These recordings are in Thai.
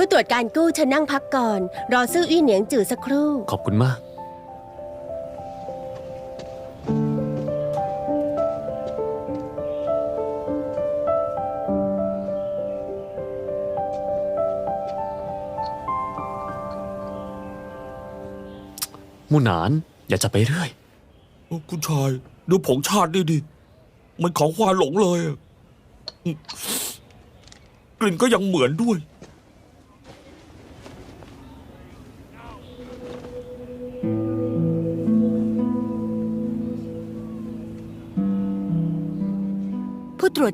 ผู้ตรวจการกู้เชิญนั่งพักก่อน รอซื่ออี้เหนียงจือสักครู่ ขอบคุณมากมุหนาน อย่าจะไปเรื่อย โอ้คุณชาย ดูผงชาตินี่ดิ มันของควานหลงเลยอะอืมกลิ่นก็ยังเหมือนด้วย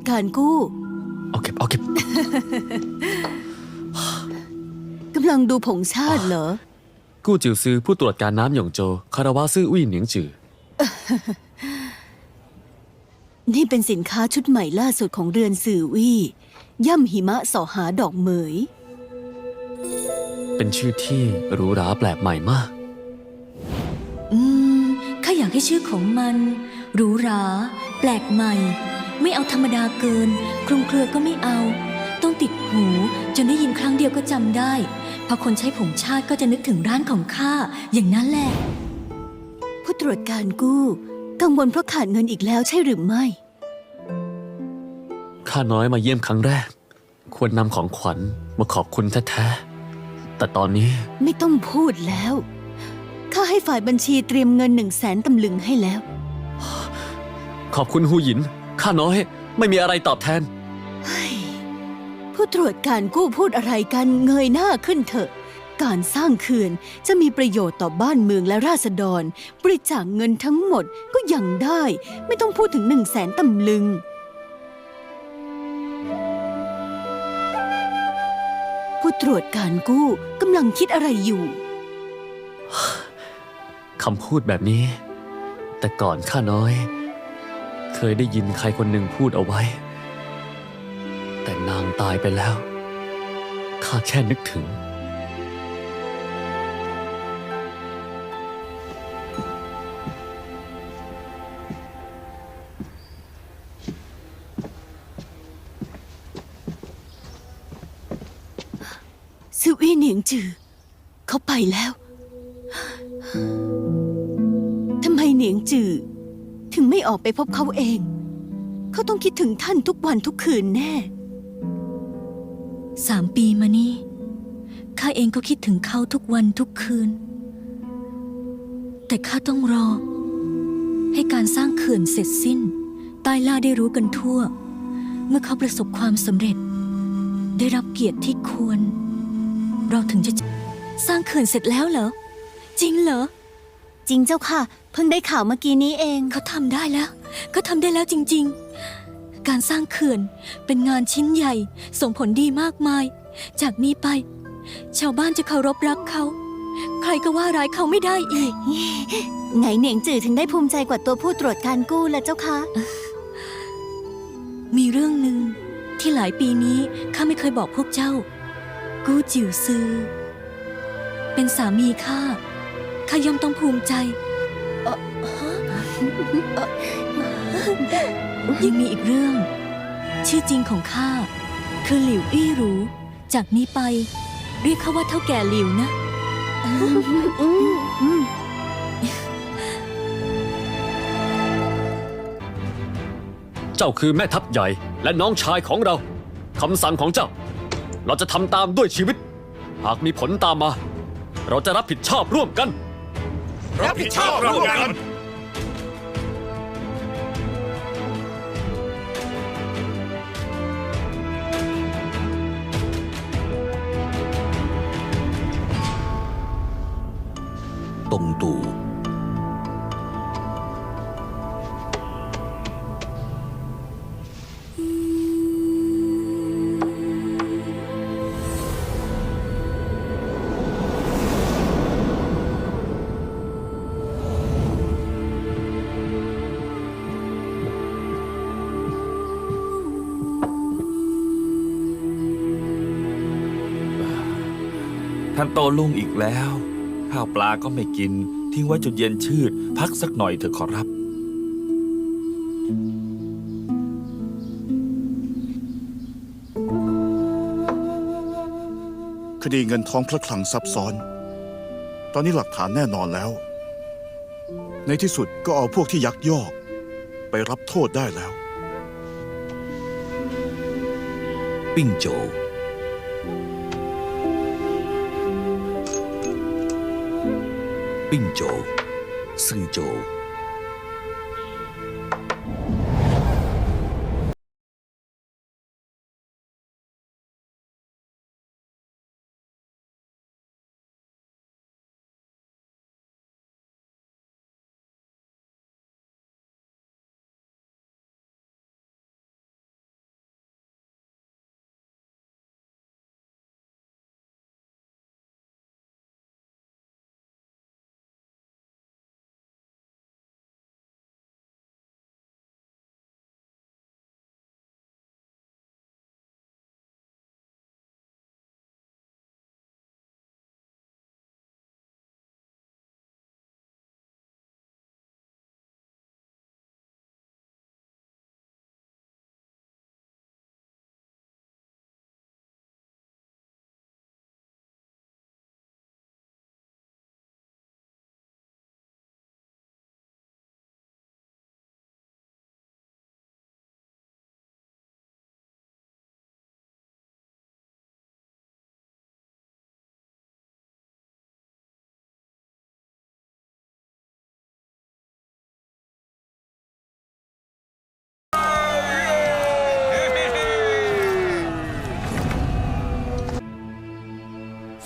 การกู้ เอาเก็บเอาเก็บ กำลังดูผงชาติเหรอ กู้จิวซือผู้ตรวจการน้ำหยงโจ คาราวาซื่ออุ้ยเหนียงจือ นี่เป็นสินค้าชุดใหม่ล่าสุดของเรือนสื่อวี่ ย่ำหิมะสอหาดอกเหมย เป็นชื่อที่หรูหราแปลกใหม่มาก อืมข้าอยากให้ชื่อของมันหรูหรา แปลกใหม่ ไม่เอาธรรมดาเกิน คลุมเครือก็ไม่เอา ต้องติดหูจนได้ยินครั้งเดียวก็จำได้ พอคนใช้ผงชาติก็จะนึกถึงร้านของข้าอย่างนั้นแหละ ผู้ตรวจการกู้ กังวลเพราะขาดเงินอีกแล้วใช่หรือไม่ ข้าน้อยมาเยี่ยมครั้งแรก ควรนำของขวัญมาขอบคุณแท้ๆ แต่ตอนนี้ไม่ต้องพูดแล้ว ข้าให้ฝ่ายบัญชีเตรียมเงินหนึ่งแสนตำลึงให้แล้ว ขอบคุณฮูหยิน ข้าน้อยไม่มีอะไรตอบแทน เฮ้ยผู้ตรวจการกู้พูดอะไรกันเงยหน้าขึ้นเถอะ การสร้างเขื่อนจะมีประโยชน์ต่อบ้านเมืองและราษฎร บริจาคเงินทั้งหมดก็ยังได้ ไม่ต้องพูดถึงหนึ่งแสนตำลึง ผู้ตรวจการกู้กำลังคิดอะไรอยู่ คำพูดแบบนี้ แต่ก่อนข้าน้อยเค ยได้ยินใครคนหนึ่งพูดเอาไว้ แต่นางตายไปแล้ว ข้าแค่นึกถึงซิวอี้เหนียงจือ เขาไปแล้ว ทำไมเหนียงจือ งไม่ออกไปพบเขาเอง เขาต้องคิดถึงท่านทุกวันทุกคืนแน่ สามปีมานี่ข้าเองก็คิดถึงเขาทุกวันทุกคืน แต่ข้าต้องรอ ให้การสร้างเขื่อนเสร็จสิ้น ใต้ล่าได้รู้กันทั่ว เมื่อเขาประสบความสำเร็จ ได้รับเกียรติที่ควร เราถึงจะสร้างเขื่อนเสร็จแล้วเหรอ จริงเหรอ จริงเจ้าค่ะ เพิ่งได้ข่าวเมื่อกี้นี้เอง เขาทำได้แล้ว เขาทำได้แล้วจริง ๆ การสร้างเขื่อนเป็นงานชิ้นใหญ่ ส่งผลดีมากมาย จากนี้ไป ชาวบ้านจะเคารพรักเขา ใครก็ว่าร้ายเขาไม่ได้อีก ไงเหนียงจือถึงได้ภูมิใจกว่าตัวผู้ตรวจการกู้ละเจ้าคะ มีเรื่องหนึ่งที่หลายปีนี้ข้าไม่เคยบอกพวกเจ้า กู้จิ๋วซือ เป็นสามีข้าข้าย่อมต้องภูมิใจ ยังมีอีกเรื่อง ชื่อจริงของข้าคือหลิวอี้หรูจากนี้ไป เรียกเขาว่าเท่าแก่หลิวนะเจ้าคือแม่ทัพใหญ่และน้องชายของเราคำสั่งของเจ้า เราจะทำตามด้วยชีวิต หากมีผลตามมา เราจะรับผิดชอบร่วมกัน รับผิดชอบร่วมกัน ท่านโตลุงอีกแล้ว ข้าวปลาก็ไม่กิน ทิ้งไว้จนเย็นชืด พักสักหน่อยเถอะขอรับ คดีเงินทองพระคลังซับซ้อน ตอนนี้หลักฐานแน่นอนแล้ว ในที่สุดก็เอาพวกที่ยักยอก ไปรับโทษได้แล้ว ปิ้งโจ วปิ้งโ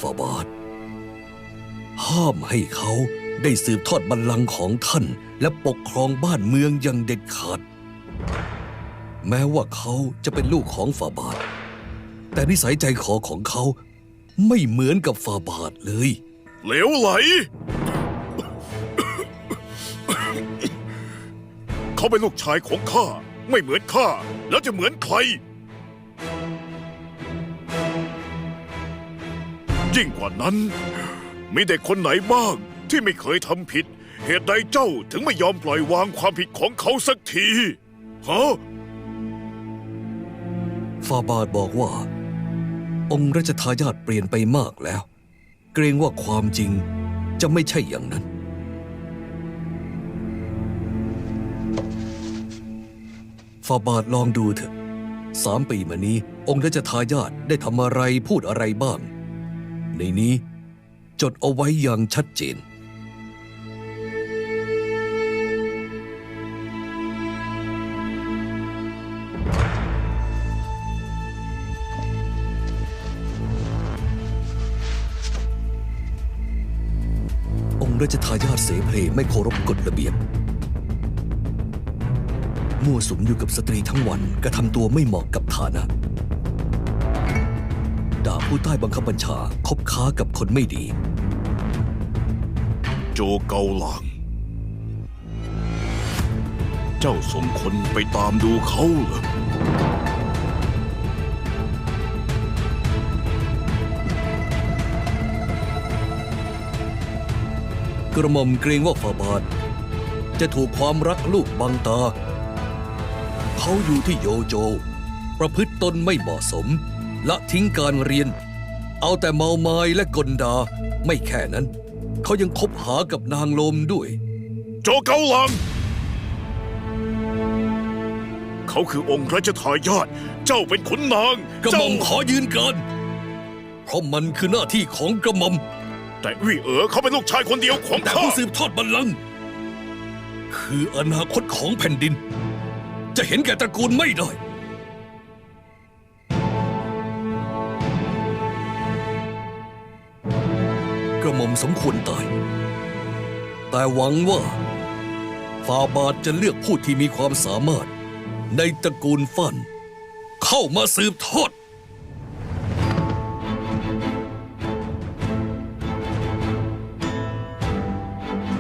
ฟาบาทห้ามให้เขาได้สืบทอดบัลลังก์ของท่าน และปกครองบ้านเมืองอย่างเด็ดขาด แม้ว่าเขาจะเป็นลูกของฟาบาท แต่นิสัยใจคอของเขาไม่เหมือนกับฟาบาทเลย เหลวไหล เขาเป็นลูกชายของข้า ไม่เหมือนข้า แล้วจะเหมือนใคร ยิ่งกว่านั้น มีเด็กคนไหนบ้างที่ไม่เคยทำผิด เหตุใดเจ้าถึงไม่ยอมปล่อยวางความผิดของเขาสักทีฮะฟาบาทบอกว่า องค์รัชทายาทเปลี่ยนไปมากแล้ว เกรงว่าความจริงจะไม่ใช่อย่างนั้น ฟาบาทลองดูเถอะสามปีมานี้ องค์รัชทายาทได้ทำอะไรพูดอะไรบ้าง ในนี้ จดเอาไว้อย่างชัดเจน องค์ราชทายาทเสเพลไม่เคารพกฎระเบียบ มั่วสุมอยู่กับสตรีทั้งวันกระทำตัวไม่เหมาะกับฐานะ ผู้ใต้บังคับบัญชาคบค้ากับคนไม่ดี โจเกาหลัง เจ้าสมคนไปตามดูเขาเหรอกระหม่อมเกรงว่าฟาบาท จะถูกความรักลูกบังตา เขาอยู่ที่โยโจ ประพฤติตนไม่เหมาะสม ละทิ้งการเรียน เอาแต่เมาไม้และกลดา ไม่แค่นั้น เขายังคบหากับนางลมด้วย โจเกาหลัง เขาคือองค์รัชทายาทเจ้าเป็นขุนนางกระหม่อมเจ้าขอยืนกรานเพราะมันคือหน้าที่ของกระหม่อม แต่วี่เอ๋อเขาเป็นลูกชายคนเดียวของแต่ข้าผู้สืบทอดบัลลังก์คืออนาคตของแผ่นดิน จะเห็นแก่ตระกูลไม่ได้ ระหม่อมสมควรตาย แต่หวังว่าฟาบาทจะเลือกผู้ที่มีความสามารถ ในตระกูลฟัน เข้ามาสืบทอด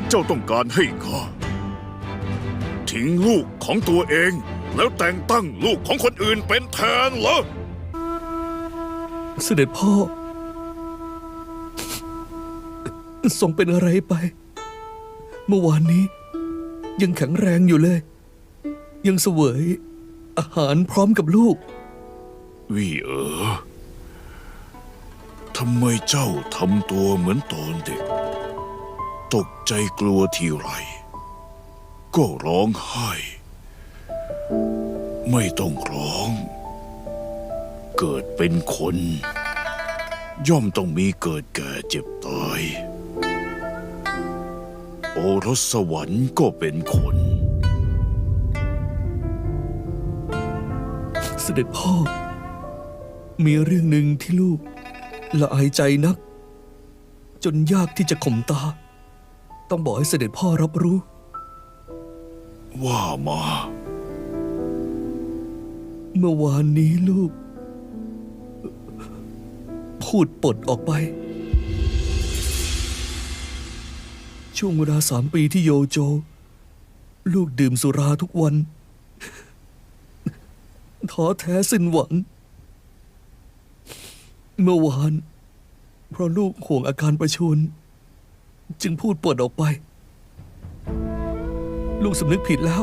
เจ้าต้องการให้ข้าทิ้งลูกของตัวเอง แล้วแต่งตั้งลูกของคนอื่นเป็นแทนเหรอ เสด็จพ่อ ทรงเป็นอะไรไป เมื่อวานนี้ ยังแข็งแรงอยู่เลย ยังเสวย อาหารพร้อมกับลูก วี่เอ๋อทำไมเจ้าทำตัวเหมือนตอนเด็ก ตกใจกลัวทีไร ก็ร้องไห้ ไม่ต้องร้อง เกิดเป็นคน ย่อมต้องมีเกิดแก่เจ็บตาย อรสสวรรค์ก็เป็นคน เสด็จพ่อ มีเรื่องหนึ่งที่ลูกละอายใจนัก จนยากที่จะข่มตา ต้องบอกให้เสด็จพ่อรับรู้ ว่ามา เมื่อวานนี้ลูก พูดปดออกไป ช่วงเวลาสามปีที่โยโจ ลูกดื่มสุราทุกวัน ท้อแท้สิ้นหวัง เมื่อวาน เพราะลูกห่วงอาการประชวนจึงพูดปวดออกไป ลูกสำนึกผิดแล้ว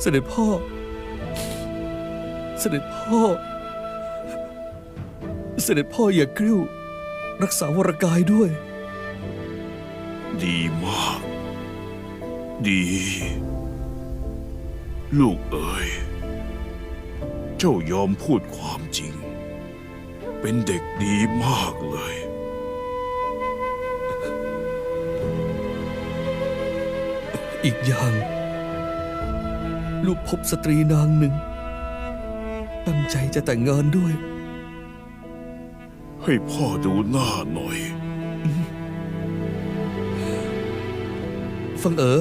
เสด็จพ่อ เสด็จพ่อ เสด็จพ่ออย่ากริ้ว รักษาวรกายด้วย ดีมาก ดี ลูกเอ๋ย เจ้ายอมพูดความจริง เป็นเด็กดีมากเลย อีกอย่าง ลูกพบสตรีนางหนึ่ง ตั้งใจจะแต่งงานด้วย ให้พ่อดูหน้าหน่อย ฟังเอ๋อ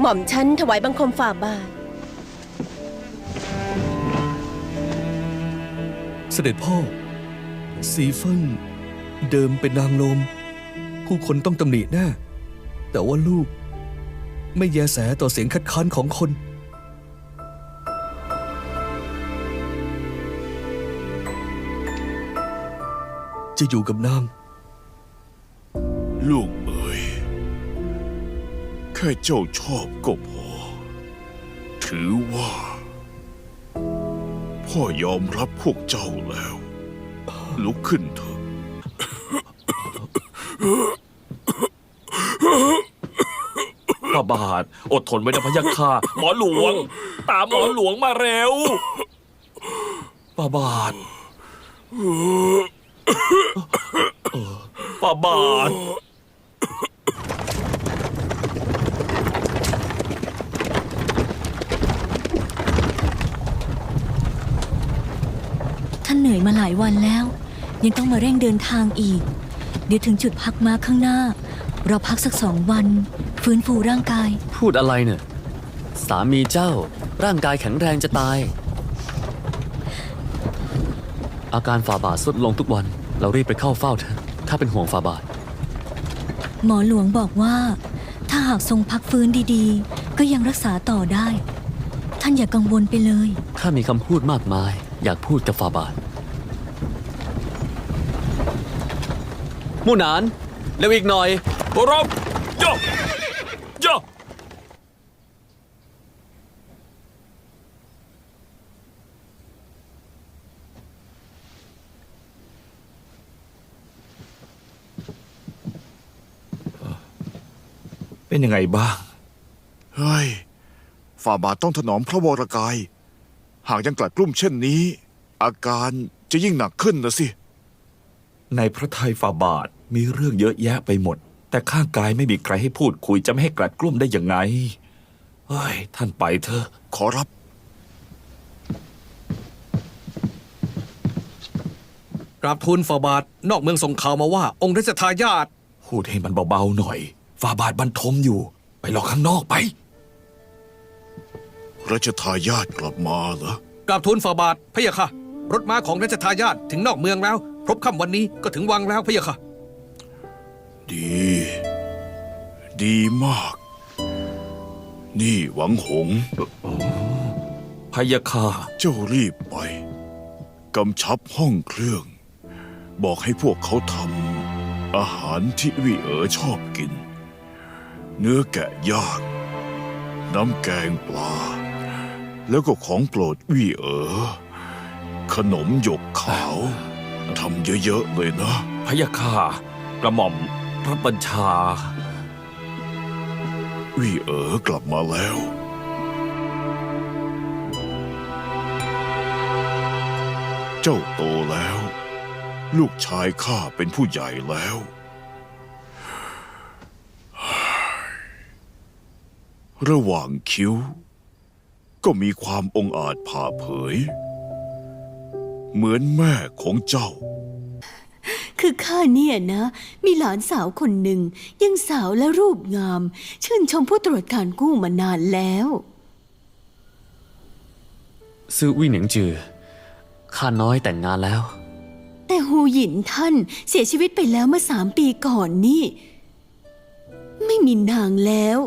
หม่อมฉันถวายบังคมฝ่าบาท เสด็จพ่อ สีเฟิ่งเดิมเป็นนางลม ผู้คนต้องตำหนิแน่แต่ว่าลูก ไม่แยแสต่อเสียงคัดค้านของคน จะอยู่กับนาง ลูกเอ๋ยแค่เจ้าชอบก็พอ ถือว่า พ่อยอมรับพวกเจ้าแล้ว ลุกขึ้นเถอะพระบาท อดทนไว้นะพะยะค่ะหมอหลวง ตามหมอหลวงมาเร็วพระบาท พระบาทท่านเหนื่อยมาหลายวันแล้ว ยังต้องมาเร่งเดินทางอีก เดี๋ยวถึงจุดพักม้าข้างหน้า เราพักสักสองวัน ฟื้นฟูร่างกาย พูดอะไรเนี่ย สามีเจ้าร่างกายแข็งแรงจะตาย อาการฝ่าบาทสุดลงทุกวัน เรารีบไปเข้าเฝ้าเถอะข้าเป็นห่วงฝ่าบาท หมอหลวงบอกว่า ถ้าหากทรงพักฟื้นดีๆ ก็ยังรักษาต่อได้ ท่านอย่ากังวลไปเลยข้ามีคำพูดมากมาย อยากพูดกับฝ่าบาทมู่หนานเร็วอีกหน่อยรับย่อย่ เป็นยังไงบ้าง เฮ้ย ฝ่าบาทต้องถนอมพระวรกาย หากยังกลัดกลุ้มเช่นนี้ อาการจะยิ่งหนักขึ้นนะสิ ในพระทัยฝ่าบาทมีเรื่องเยอะแยะไปหมด แต่ข้างกายไม่มีใครให้พูดคุยจะไม่ให้กลัดกลุ้มได้ยังไง เฮ้ย ท่านไปเถอะ ขอรับ กราบทูลฝ่าบาทนอกเมืองส่งข่าวมาว่า องค์รัชทายาทพูดให้มันเบาๆหน่อย ฝ่าบาทบรรทมอยู่ ไปรอข้างนอกไป รัชทายาทกลับมาเหรอกราบทูลฝ่าบาทพะยะค่ะ รถม้าของรัชทายาทถึงนอกเมืองแล้วพบค่ำวันนี้ก็ถึงวังแล้วพะยะค่ะ ดี ดีมาก นี่หวังหง พะยะค่ะ เจ้ารีบไป กำชับห้องเครื่อง บอกให้พวกเขาทำอาหารที่วิเอ๋อชอบกิน เนื้อแกะย่างน้ำแกงปลา แล้วก็ของโปรดวี่เอ๋อขนมหยกขาวทำเยอะ ๆ เลยนะพะยะค่ะ กระหม่อมรับบัญชา วี่เอ๋อกลับมาแล้ว เจ้าโตแล้ว ลูกชายข้าเป็นผู้ใหญ่แล้ว ระหว่างคิ้ว ก็มีความองอาจผ่าเผย เหมือนแม่ของเจ้า คือข้าเนี่ยนะ มีหลานสาวคนหนึ่ง ยังสาวและรูปงาม ชื่นชมผู้ตรวจการกู้มานานแล้วซื้อวี่เหนียงจือข้าน้อยแต่งงานแล้ว แต่ฮูหยินท่านเสียชีวิตไปแล้วเมื่อสามปีก่อนนี่ ไม่มีนางแล้ว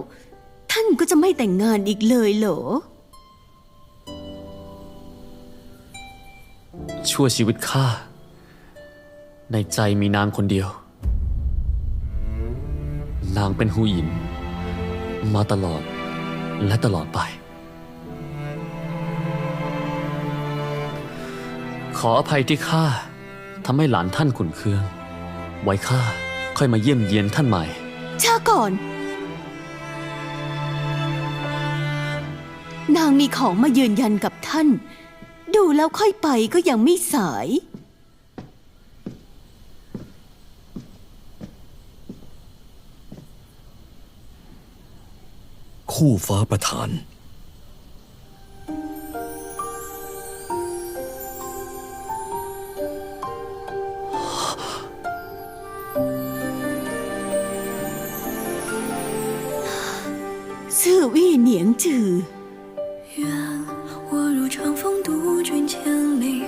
ท่านก็จะไม่แต่งงานอีกเลยเหรอ ชั่วชีวิตข้า ในใจมีนางคนเดียว นางเป็นหูหยิน มาตลอดและตลอดไป ขออภัยที่ข้าทำให้หลานท่านขุนเคือง ไว้ข้าค่อยมาเยี่ยมเยียนท่านใหม่ ช้าก่อน นางมีของมายืนยันกับท่าน ดูแล้วค่อยไปก็ยังไม่สาย คู่ฟ้าประธาน ซื่อวี่เหนียงจือ 不君千里